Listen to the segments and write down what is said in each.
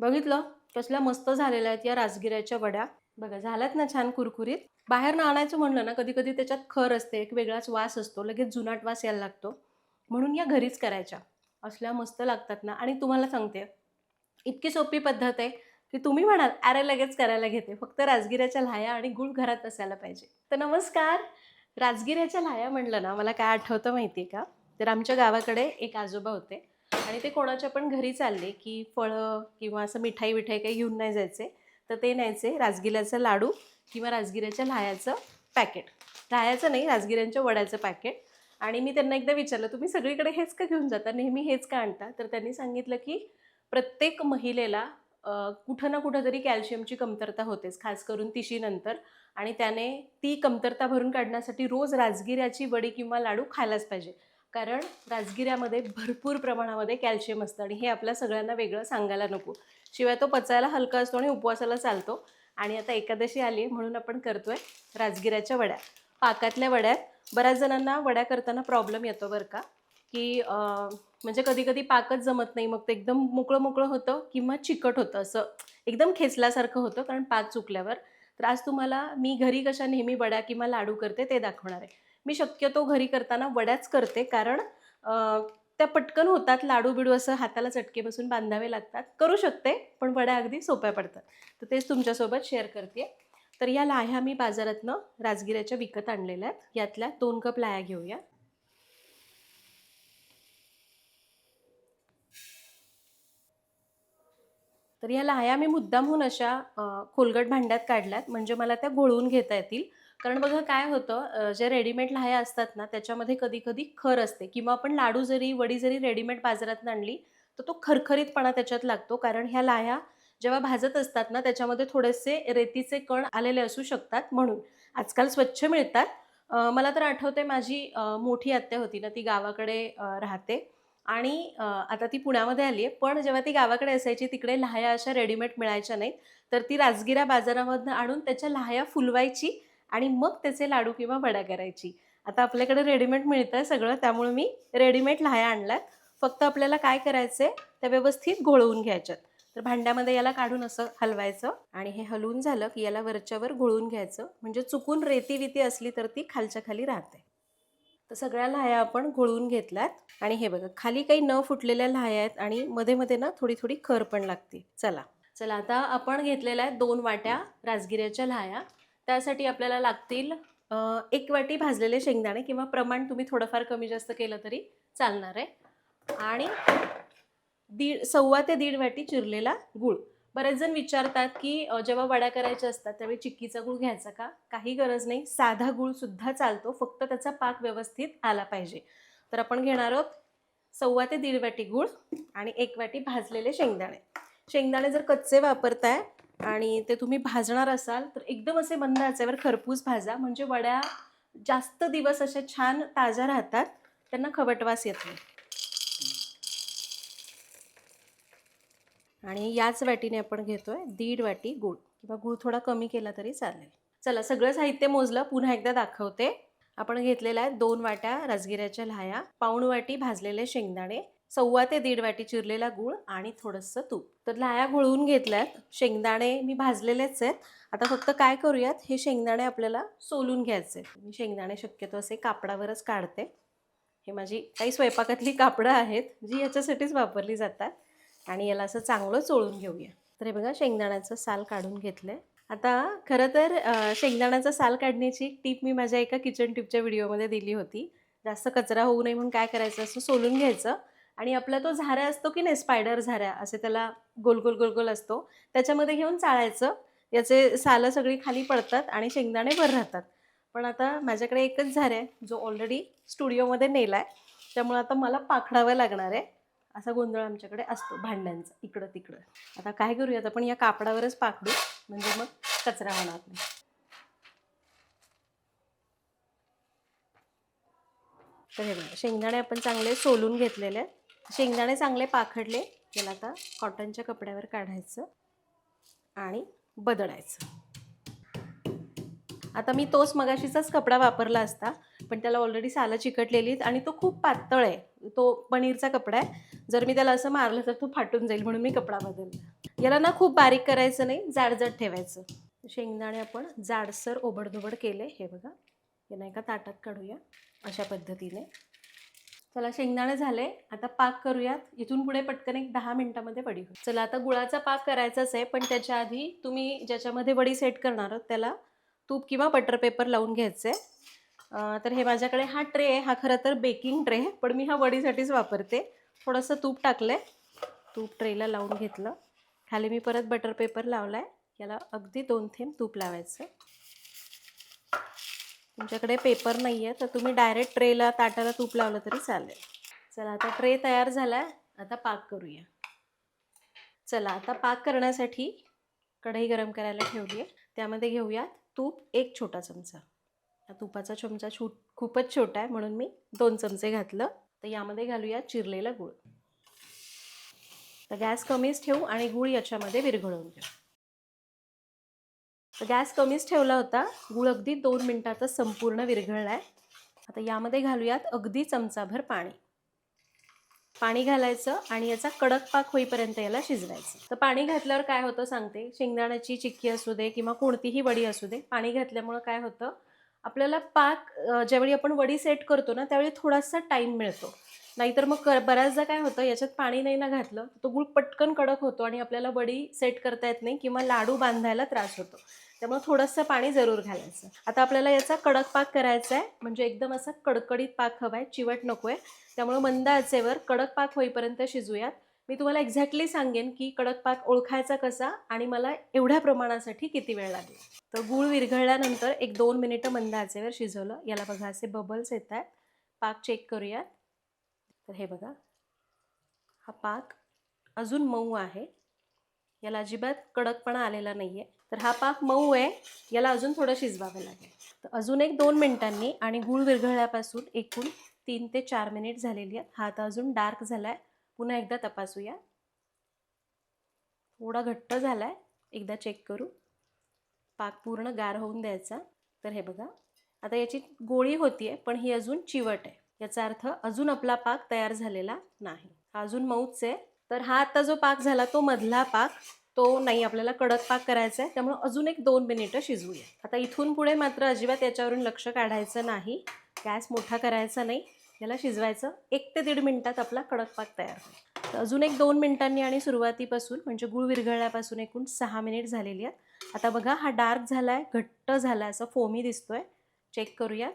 बघितलं? कसल्या मस्त झालेल्या आहेत या राजगिऱ्याच्या वड्या. बघा झाल्यात ना छान कुरकुरीत. बाहेर ना आणायचं म्हणलं ना कधी कधी त्याच्यात खर असते एक वेगळाच वास असतो लगेच जुनाट वास यायला लागतो. म्हणून या घरीच करायच्या. असल्या मस्त लागतात ना. आणि तुम्हाला सांगते इतकी सोपी पद्धत आहे की तुम्ही म्हणाल अरे लगेच करायला घेते. फक्त राजगिऱ्याच्या लाह्या आणि गुळ घरात असायला पाहिजे. तर नमस्कार. राजगिऱ्याच्या लाह्या म्हणलं ना मला काय आठवतं माहिती आहे का? तर आमच्या गावाकडे एक आजोबा होते. आणि ते कोणाच्या पण घरी चालले की फळं किंवा असं मिठाई विठाई काही घेऊन नाही जायचे तर ते न्यायचे राजगिऱ्याचा लाडू किंवा राजगिऱ्याच्या लाह्याचं पॅकेट. लाह्याचं नाही राजगिऱ्यांच्या वड्याचं पॅकेट. आणि मी त्यांना एकदा विचारलं तुम्ही सगळीकडे हेच का घेऊन जाता? नेहमी हेच का आणता? तर त्यांनी सांगितलं की प्रत्येक महिलेला कुठं ना कुठं तरी कॅल्शियमची कमतरता होतेच खास करून तिशीनंतर. आणि त्याने ती कमतरता भरून काढण्यासाठी रोज राजगिऱ्याची वडी किंवा लाडू खायलाच पाहिजे. कारण राजगिऱ्यामध्ये भरपूर प्रमाणामध्ये कॅल्शियम असतं आणि हे आपल्या सगळ्यांना वेगळं सांगायला नको. शिवाय तो पचायला हलका असतो आणि उपवासाला चालतो. आणि आता एकादशी आली म्हणून आपण करतोय राजगिऱ्याच्या वड्या. पाकातल्या वड्यात बऱ्याच जणांना वड्या करताना प्रॉब्लेम येतो बरं का. की म्हणजे कधी कधी पाकच जमत नाही. मग ते एकदम मोकळं मोकळं होतं किंवा चिकट होतं. असं एकदम खेचल्यासारखं होतं कारण पाक चुकल्यावर. तर आज तुम्हाला मी घरी कशा नेहमी वड्या किंवा लाडू करते ते दाखवणार आहे. मी शक्यतो घरी करताना वड्याच करते कारण त्या पटकन होतात लाडू बिडू असं हाताला चटके बसून बांधावे लागतात. करू शकते पण वड्या अगदी सोप्या पडतात. तर तेच तुमच्यासोबत शेअर करते तर या लाह्या मी बाजारातनं राजगिऱ्याच्या विकत आणलेल्या आहेत. यातल्या दोन कप लाह्या घेऊया. तर या लाह्या मी मुद्दामहून अशा खोलगट भांड्यात काढल्यात. म्हणजे मला त्या घोळवून घेता येतील. कारण बघा काय होतं जे ज्या रेडीमेड लाह्या असतात ना त्याच्यामध्ये कधी कधी खर असते. किंवा आपण लाडू जरी वडी जरी रेडीमेड बाजारात आणली तर तो खरखरीतपणा त्याच्यात लागतो. कारण ह्या लाह्या जेव्हा भाजत असतात ना त्याच्यामध्ये थोडेसे रेतीचे कण आलेले असू शकतात म्हणून. आजकाल स्वच्छ मिळतात. मला तर आठवते माझी मोठी आत्या होती ना ती गावाकडे राहते. आणि आता ती पुण्यामध्ये आली आहे पण जेव्हा ती गावाकडे असायची तिकडे लाह्या अशा रेडीमेड मिळायच्या नाहीत. तर ती राजगिरा बाजारामधनं आणून त्याच्या लाह्या फुलवायची. आणि मग त्याचे लाडू किंवा वडा करायची. आता आपल्याकडे रेडीमेड मिळतं आहे सगळं त्यामुळे मी रेडीमेड लाह्या आणल्यात. फक्त आपल्याला काय करायचं आहे त्या व्यवस्थित घोळवून घ्यायच्यात. तर भांड्यामध्ये याला काढून असं हलवायचं आणि हे हलवून झालं की याला वरच्यावर घोळून घ्यायचं. म्हणजे चुकून रेती विती असली तर ती खालच्या खाली राहते. तर सगळ्या लाह्या आपण घोळून घेतल्यात. आणि हे बघा खाली काही न फुटलेल्या लाह्या आहेत आणि मध्ये मध्ये ना थोडी थोडी खर पण लागते. चला. चला आता आपण घेतलेल्या आहेत दोन वाट्या राजगिऱ्याच्या लाह्या. त्यासाठी आपल्याला लागतील एक वाटी भाजलेले शेंगदाणे किंवा प्रमाण तुम्ही थोडंफार कमी जास्त केलं तरी चालणार आहे. आणि दीड सव्वा ते दीड वाटी चिरलेला गूळ. बरेच जण विचारतात की जेव्हा वड्या करायच्या असतात त्यावेळी चिक्कीचा गूळ घ्यायचा का? काही गरज नाही. साधा गूळसुद्धा चालतो. फक्त त्याचा पाक व्यवस्थित आला पाहिजे. तर आपण घेणार आहोत सव्वा ते दीड वाटी गूळ आणि एक वाटी भाजलेले शेंगदाणे. शेंगदाणे जर कच्चे वापरताय आणि ते तुम्ही भाजणार असाल तर एकदम असे मंद आचेवर खरपूस भाजा म्हणजे वड्या जास्त दिवस अशा छान ताज्या राहतात त्यांना खवटवास येत नाही. आणि याच वाटीने आपण घेतोय दीड वाटी गूळ. किंवा गूळ थोडा कमी केला तरी चालेल. चला सगळं साहित्य मोजलं पुन्हा एकदा दाखवते. आपण घेतलेल्या आहेत दोन वाट्या राजगिऱ्याच्या लाह्या पाऊण वाटी भाजलेले शेंगदाणे. सव्वा ते दीड वाटी चिरलेला गूळ आणि थोडंसं तूप. तर लाह्या घोळवून घेतल्यात. शेंगदाणे मी भाजलेलेच आहेत. आता फक्त काय करूयात? हे शेंगदाणे आपल्याला सोलून घ्यायचे मी शेंगदाणे शक्यतो असे कापडावरच काढते. हे माझी काही स्वयंपाकातली कापडं आहेत जी याच्यासाठीच वापरली जातात. आणि याला असं चांगलं चोळून घेऊया. तर हे बघा शेंगदाण्याचं साल काढून घेतलं आता खरं तर शेंगदाण्याचा साल काढण्याची एक टीप मी माझ्या एका किचन टिपच्या व्हिडिओमध्ये दिली होती. जास्त कचरा होऊ नये म्हणून काय करायचं? असं सोलून घ्यायचं. आणि आपला तो झाऱ्या असतो की नाही स्पायडर झाऱ्या असे त्याला गोल गोल गोल गोल असतो. त्याच्यामध्ये घेऊन चाळायचं. याचे सालं सगळी खाली पडतात आणि शेंगदाणे वर राहतात. पण आता माझ्याकडे एकच झाऱ्या आहे जो ऑलरेडी स्टुडिओमध्ये नेला आहे. त्यामुळे आता मला पाखडावं लागणार आहे. असा गोंधळ आमच्याकडे असतो भांड्यांचा इकडं तिकडं. आता काय करूयात आपण या कापडावरच पाखडू. म्हणजे मग कचरा होणार नाही. तर हे बघा शेंगदाणे आपण चांगले सोलून घेतलेले आहेत. शेंगदाणे चांगले पाखडले याला आता कॉटनच्या कपड्यावर काढायचं आणि बदलायचं. आता मी तोच मगाशीचाच कपडा वापरला असता पण त्याला ऑलरेडी सालं चिकटलेली आहेत आणि तो खूप पातळ आहे. तो पनीरचा कपडा आहे. जर मी त्याला असं मारलं तर तो फाटून जाईल म्हणून मी कपडा बदलला. याला ना खूप बारीक करायचं नाही जाडजाड ठेवायचं. शेंगदाणे आपण जाडसर ओबडधोबड केले हे बघा. या नाही का ताटात काढूया अशा पद्धतीने. चला शेंगदाणे झाले. आता पाक करूयात. इथून पुढे पटकन एक दहा मिनिटामध्ये वडी होईल. चला आता गुळाचा पाक करायचाच आहे पण त्याच्या आधी तुम्ही ज्याच्यामध्ये वडी सेट करणार आहात त्याला तूप किंवा बटर पेपर लावून घ्यायचं आहे तर हे माझ्याकडे हा ट्रे आहे. हा खरं तर बेकिंग ट्रे आहे पण मी हा वडीसाठीच वापरते. थोडंसं तूप टाकलं आहे तूप ट्रेला लावून घेतलं. खाली मी परत बटर पेपर लावला आहे याला अगदी दोन थेंब तूप लावायचं. तुमच्याकडे पेपर नाही आहे तर तुम्ही डायरेक्ट ट्रेला ताटाला तूप लावलं तरी चालेल. चला आता ट्रे तयार झाला आहे आता पाक करूया. चला आता पाक करण्यासाठी कढई गरम करायला ठेवली आहे त्यामध्ये घेऊयात तूप एक छोटा चमचा. या तुपाचा चमचा छो खूपच छोटा आहे म्हणून मी दोन चमचे घातलं. तर यामध्ये घालूया चिरलेला गूळ. तर गॅस कमीच ठेवू आणि गूळ याच्यामध्ये विरघळवून घेऊ. गॅस कमीच ठेवला होता. गूळ अगदी दोन मिनटातच संपूर्ण विरघळला आहे आता यामध्ये घालूयात अगदी चमचाभर पाणी. पाणी घालायचं आणि याचा कडक पाक होईपर्यंत याला शिजवायचं. तर पाणी घातल्यावर काय होतं सांगते. शेंगदाण्याची चिक्की असू दे किंवा कोणतीही वडी असू दे पाणी घातल्यामुळं काय होतं? आपल्याला पाक ज्यावेळी आपण वडी सेट करतो ना त्यावेळी थोडासा टाईम मिळतो. नाहीतर मग क बऱ्याचदा काय होतं याच्यात पाणी नाही ना घातलं तो गुळ पटकन कडक होतो आणि आपल्याला वडी सेट करता येत नाही किंवा लाडू बांधायला त्रास होतो. त्यामुळे थोडंसं पाणी जरूर घालायचं. आता आपल्याला याचा कडक पाक करायचा आहे. म्हणजे एकदम असा कडकडीत पाक हवा आहे चिवट नको आहे त्यामुळे मंद आचेवर कडक पाक होईपर्यंत शिजूयात. मी तुम्हाला एक्झॅक्टली सांगेन की कडक पाक ओळखायचा कसा आणि मला एवढ्या प्रमाणासाठी किती वेळ लागेल. तर गूळ विरघळल्यानंतर एक दोन मिनिटं मंद आचेवर शिजवलं. याला बघा असे बबल्स येत आहेत पाक चेक करूयात. तर हे बघा. हा पाक अजून मऊ आहे. याला अजिबात कडकपणा आलेला नाही आहे तर हा पाक मऊ आहे. याला अजून थोडं शिजवावं लागेल. तर अजून एक दोन मिनिटांनी आणि गूळ विरघळल्यापासून एकूण तीन ते चार मिनिट झालेली आहेत. हा आता अजून डार्क झाला आहे पुन्हा एकदा तपासूया. थोडा घट्ट झाला आहे एकदा चेक करू. पाक पूर्ण गार होऊन द्यायचा. तर हे बघा. आता याची गोळी होती आहे पण ही अजून चिवट आहे. याचा अर्थ अजून आपला पाक तयार झालेला नाही. हा अजून मऊच आहे. तर हा आता जो पाक झाला तो मधला पाक तो नाही आपल्याला कडक पाक करायचा आहे त्यामुळे अजून एक दोन मिनिटं शिजवूया. आता इथून पुढे मात्र अजिबात याच्यावरून लक्ष काढायचं नाही. गॅस मोठा करायचा नाही. याला शिजवायचं एक ते दीड मिनटात आपला कडक पाक तयार होईल. तर अजून एक दोन मिनिटांनी आणि सुरुवातीपासून म्हणजे गुळ विरघळल्यापासून एकूण सहा मिनिट झालेली आहेत. आता बघा हा डार्क झाला आहे घट्ट झाला आहे असं फोमी दिसतोय. चेक करूया.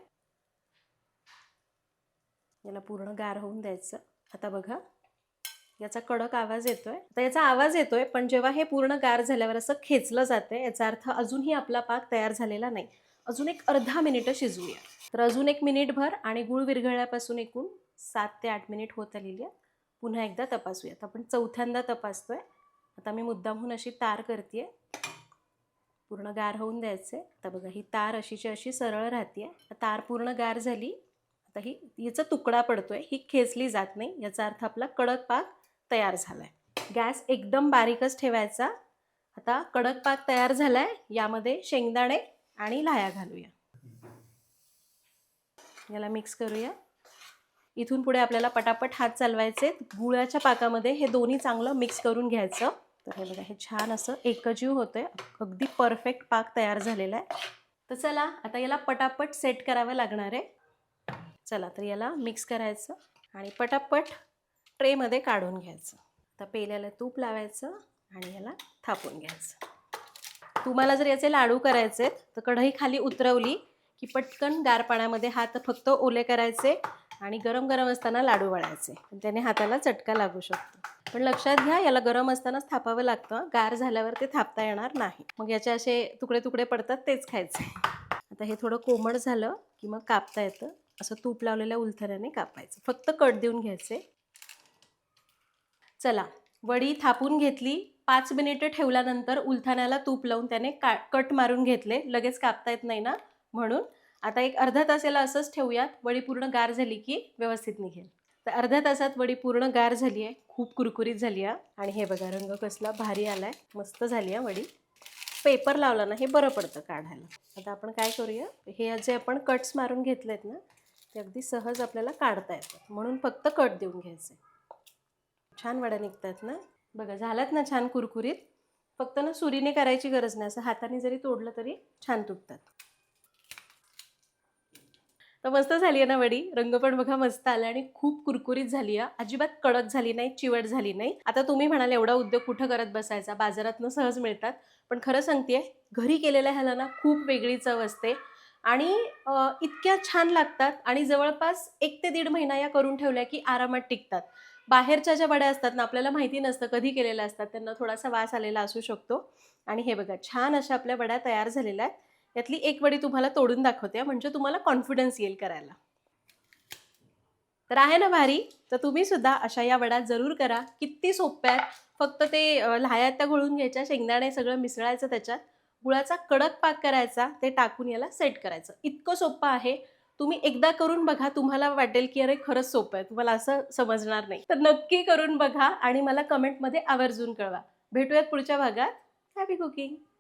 याला पूर्ण गार होऊन द्यायचं. आता बघा याचा कडक आवाज येतोय. आता याचा आवाज येतोय पण जेव्हा हे पूर्ण गार झाल्यावर असं खेचलं जाते याचा अर्थ अजूनही आपला पाक तयार झालेला नाही. अजून एक अर्धा मिनिटं शिजवूया तर अजून एक मिनिटभर आणि गुळ विरघळल्यापासून एकूण सात ते आठ मिनिट होत आलेली आहे पुन्हा एकदा तपासूयात आपण चौथ्यांदा तपासतोय. आता मी मुद्दामहून अशी तार करते पूर्ण गार होऊन द्यायचे आता बघा ही तार अशीची अशी सरळ राहते तार पूर्ण गार झाली. आता ही याचा तुकडा पडतोय. ही खेचली जात नाही. याचा अर्थ आपला कडक पाक तयार झाला आहे गॅस एकदम बारीकच ठेवायचा. आता कडक पाक तयार झाला आहे यामध्ये शेंगदाणे आणि लाया घालूया. याला मिक्स करूया. इथून पुढे आपल्याला पटापट हात चालवायचे. गुळाच्या पाकामध्ये हे दोन्ही चांगलं मिक्स करून घ्यायचं. तर हे बघा हे छान असं एकजीव होतंय. अगदी परफेक्ट पाक तयार झालेला आहे. तर चला आता याला पटापट सेट करावं लागणार आहे. चला तर याला मिक्स करायचं. आणि पटापट ट्रेमध्ये काढून घ्यायचं. आता पेल्याला तूप लावायचं आणि याला थापून घ्यायचं. तुम्हाला जर याचे लाडू करायचे आहेत तर कढई खाली उतरवली की पटकन गार पाण्यामध्ये हात फक्त ओले करायचे आणि गरम गरम असताना लाडू वळायचे. त्याने हाताला चटका लागू शकतो. पण लक्षात घ्या याला गरम असतानाच थापावं लागतं. गार झाल्यावर ते थापता येणार नाही. मग याचे असे तुकडे तुकडे पडतात तेच खायचे. आता हे थोडं कोमट झालं की मग कापता येतं. असं तूप लावलेल्या उलथऱ्याने कापायचं. फक्त कट देऊन घ्यायचे. चला. वडी थापून घेतली. पाच मिनिटं ठेवल्यानंतर उलथाण्याला तूप लावून त्याने का कट मारून घेतले. लगेच कापता येत नाही ना? म्हणून. आता एक अर्धा तासाला असंच ठेवूयात. वडी पूर्ण गार झाली की व्यवस्थित निघेल. तर अर्ध्या तासात वडी पूर्ण गार झाली आहे. खूप कुरकुरीत झाली आहे. आणि हे बघा रंग कसला भारी आला आहे मस्त झाली आहे वडी. पेपर लावला ना हे बरं पडतं काढायला. आता आपण काय करूया? हे जे आपण कट्स मारून घेतलेत ना ते अगदी सहज आपल्याला काढता येतात. म्हणून फक्त कट देऊन घ्यायचे. छान वड्या निघतात ना? बघा झाल्यात ना छान कुरकुरीत. फक्त ना सुरीने करायची गरज नाही. असं हाताने जरी तोडलं तरी छान तुटतात. तर मस्त झाली आहे ना वडी. रंग पण बघा मस्त आला आणि खूप कुरकुरीत झाली आहे. अजिबात कडक झाली नाही चिवट झाली नाही. आता तुम्ही म्हणाल एवढा उद्योग कुठं करत बसायचा? बाजारातनं सहज मिळतात. पण खरं सांगते घरी केलेल्या ह्याला ना खूप वेगळी चव असते. आणि इतक्या छान लागतात आणि जवळपास एक ते दीड महिना या करून ठेवल्या की आरामात टिकतात. बाहेरच्या ज्या वड्या असतात ना आपल्याला माहिती नसतं कधी केलेल्या असतात त्यांना थोडासा वास आलेला असू शकतो. आणि हे बघा छान अशा आपल्या वड्या तयार झालेल्या आहेत. यातली एक वडी तुम्हाला तोडून दाखवते म्हणजे तुम्हाला कॉन्फिडन्स येईल करायला. तर आहे ना भारी? तर तुम्ही सुद्धा अशा या वड्या जरूर करा. किती सोप्या आहेत. फक्त ते अ, त्या घोळून घ्यायच्या शेंगदाणे सगळं मिसळायचं त्याच्यात. गुळाचा कडक पाक करायचा ते टाकून याला सेट करायचं. इतकं सोपं आहे. तुम्ही एकदा करून बघा तुम्हाला वाटेल की अरे खरंच सोपं आहे. तुम्हाला असं समजणार नाही. तर नक्की करून बघा आणि मला कमेंटमध्ये आवर्जून कळवा. भेटूयात पुढच्या भागात. Happy cooking